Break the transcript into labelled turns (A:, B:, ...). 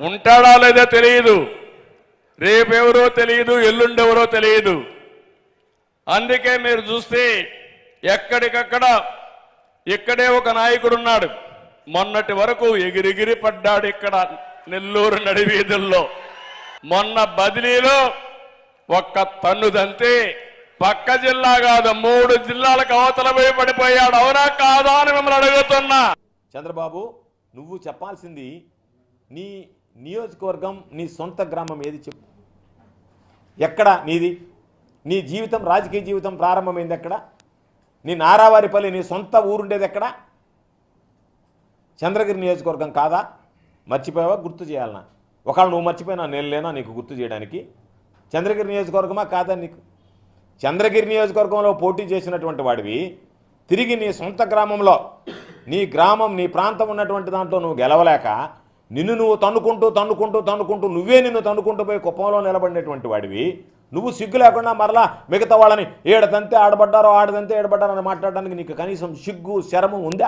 A: ఉంటాడా లేదో తెలియదు రేపెవరో తెలియదు ఎల్లుండెవరో తెలియదు అందుకే మీరు చూస్తే ఎక్కడికక్కడ ఇక్కడే ఒక నాయకుడు ఉన్నాడు మొన్నటి వరకు ఎగిరిగిరి పడ్డాడు ఇక్కడ నెల్లూరు నడివీధుల్లో మొన్న బదిలీలో ఒక్క తన్నుదంతే పక్క జిల్లా కాదు మూడు జిల్లాలకు అవతల పోయి పడిపోయాడు. అవునా కాదా అని మిమ్మల్ని అడుగుతున్నా.
B: చంద్రబాబు నువ్వు చెప్పాల్సింది నీ నియోజకవర్గం నీ సొంత గ్రామం ఏది చెప్పు? ఎక్కడ నీది? నీ జీవితం రాజకీయ జీవితం ప్రారంభమైంది ఎక్కడ? నీ నారావారిపల్లి నీ సొంత ఊరుండేది ఎక్కడ? చంద్రగిరి నియోజకవర్గం కాదా? మర్చిపోయావా? గుర్తు చేయాలన్నా ఒకవేళ నువ్వు మర్చిపోయినా నేను లేనా నీకు గుర్తు చేయడానికి? చంద్రగిరి నియోజకవర్గమా కాదా నీకు? చంద్రగిరి నియోజకవర్గంలో పోటీ చేసినటువంటి వాడివి తిరిగి నీ సొంత గ్రామంలో నీ గ్రామం నీ ప్రాంతం ఉన్నటువంటి దాంట్లో నువ్వు గెలవలేక నిన్ను నువ్వు తన్నుకుంటూ తన్నుకుంటూ తన్నుకుంటూ నువ్వే నిన్ను తన్నుకుంటూ పోయి కుప్పంలో నిలబడినటువంటి వాడివి. నువ్వు సిగ్గు లేకుండా మరలా మిగతా వాళ్ళని ఏడతంతే ఆడబడ్డారో ఆడదంతే ఏడబడ్డారో అని మాట్లాడడానికి నీకు కనీసం సిగ్గు శరము ఉందా?